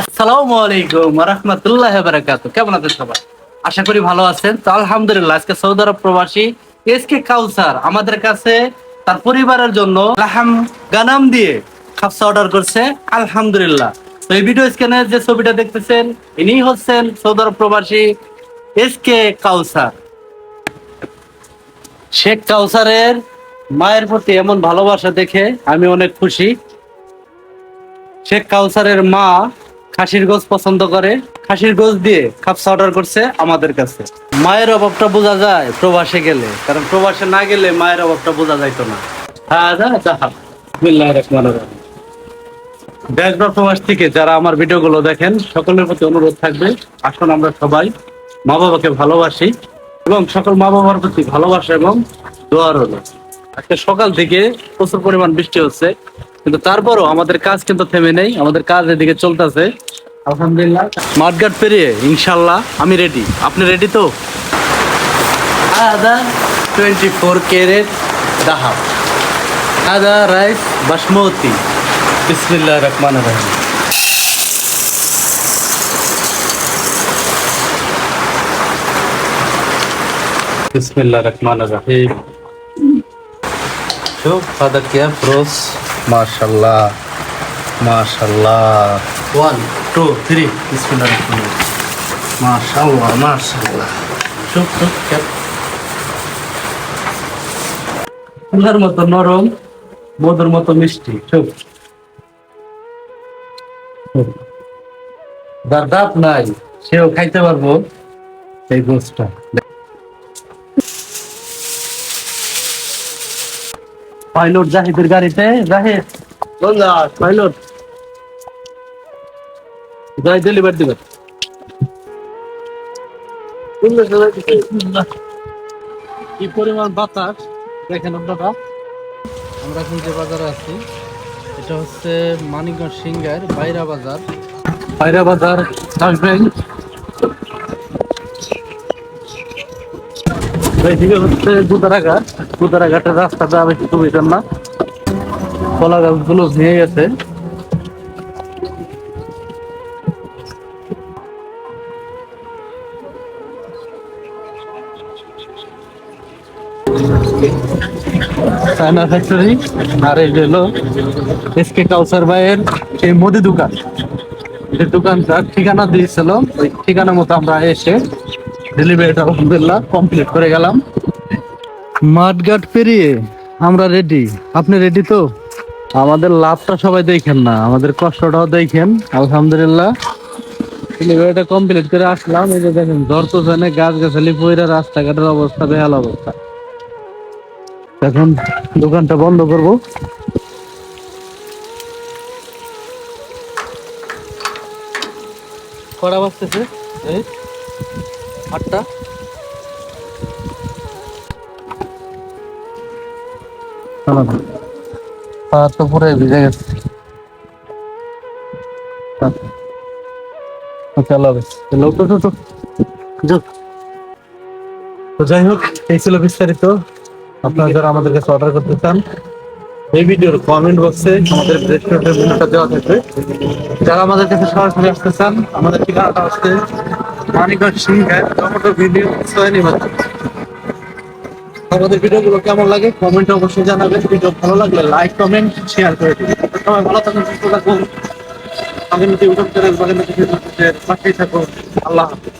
আসসালামু আলাইকুম রহমতুল্লাহ বারাকাতু কেমন আছেন সবাই? আশা করি ভালো আছেন। তো আলহামদুলিল্লাহ, আজকে সৌদি আরব প্রবাসী এস কে কাউসার আমাদের কাছে তার পরিবারের জন্য লাহাম গানাম দিয়ে খাপসা অর্ডার করছে। আলহামদুলিল্লাহ। তো এই ভিডিও স্ক্যানে যে ছবিটা দেখতেছেন ইনি হচ্ছেন সৌদি আরব প্রবাসী এস কে কাউসার শেখ কাউসারের মায়ের প্রতি এমন ভালোবাসা দেখে আমি অনেক খুশি। শেখ কাউসারের মা খাসির গোস পছন্দ করে, খাসির গোস দিয়ে খাপসা অর্ডার করছে আমাদের কাছে। মায়ের অভাবটা বোঝা যায় প্রবাসে গেলে, কারণ প্রবাসে না গেলে মায়ের অভাবটা বোঝা যাইতো না। প্রবাস থেকে যারা আমার ভিডিওগুলো দেখেন, সকলের প্রতি অনুরোধ থাকবে, আসুন আমরা সবাই মা বাবাকে ভালোবাসি এবং সকল মা বাবার প্রতি ভালোবাসা এবং দোয়ার হলো আজকে সকাল থেকে প্রচুর পরিমাণ বৃষ্টি হচ্ছে। কিন্তু তারপরও আমাদের কাজ কিন্তু থেমে নেই আমাদের কাজ এদিকে চলতেছে। আলহামদুলিল্লাহ। মাঠঘাট পেরিয়ে ইনশাল্লাহ আমি রেডি আপনি রেডি তো? আদা টোয়েন্টি ফোর দাহাব। আদা রাইস বাসমতি। বিসমিল্লাহ রহমান রহিম। বিসমিল্লাহ রহমান রহিম। দেখছ ফাদার ফ্রোস মার্শাল্লাহ মার্শাল্লাহ ওয়ান টু থ্রি মার্শাল্লাহ মার্শাল্লাহ চুপ চুপ ফুলের মতো নরম মধুর মতো মিষ্টি। চুপ দাঁত নাই সেও খাইতে পারব এই গোসটা পাইলট জাহিদের গাড়িতে, জাহিদ। পাইলট। যাই ডেলিভার দিবেন কি পরিমাণ বাতাস? দেখেন আপনারা। আমরা এখন যে বাজারে আছি, এটা হচ্ছে মানিকগঞ্জ সিঙ্গার বাইরা বাজার। বাইরা বাজার আসবেন এইদিকে হচ্ছে রাস্তাটা বেশি সুবিধা না। কলা গাছগুলো ভেঙে গেছে। আর এই ভাইয়ের সেই মুদি দোকান। যে ঠিকানা দিয়েছিল ওই ঠিকানা মতো আমরা এসে ডেলিভারিটা আলহামদুলিল্লাহ কমপ্লিট করে গেলাম। মাঠঘাট পেরিয়ে আমরা রেডি আপনি রেডি তো? আমাদের লাভটা সবাই দেখেন না আমাদের কষ্টটাও দেখেন আলহামদুলিল্লাহ। ডেলিভারিটা কমপ্লিট করে আসলাম এই যে দেখেন ধরতো জানে গাছ গাছালি পয়রা রাস্তাঘাটের অবস্থা বেহাল অবস্থা। এখন দোকানটা বন্ধ করব। কটা বাজতেছে? এই? আটটা পা তো পুরো ভিজে গেছে। চলো লোক তো তো তো। যাই হোক এই ছিল বিস্তারিত। আপনারা যারা আমাদের কাছে অর্ডার করতে চান এই ভিডিওর কমেন্ট বক্সে আমাদের রেস্টুরেন্টের মেনুটা দেওয়া থাকবে। যারা আমাদের কাছে সরাসরি আসতে চান আমাদের ঠিকানাটা হচ্ছে টমেটো ভিডিও আমাদের ভিডিওগুলো কেমন লাগে? কমেন্ট অবশ্যই জানাবেন। ভিডিও ভালো লাগলে লাইক কমেন্ট শেয়ার করে দিন সবাই ভালো থাকুন, সুস্থ থাকুন। আগামীতে ইউটিউব চ্যানেল থাকুন। আল্লাহ হাফিজ।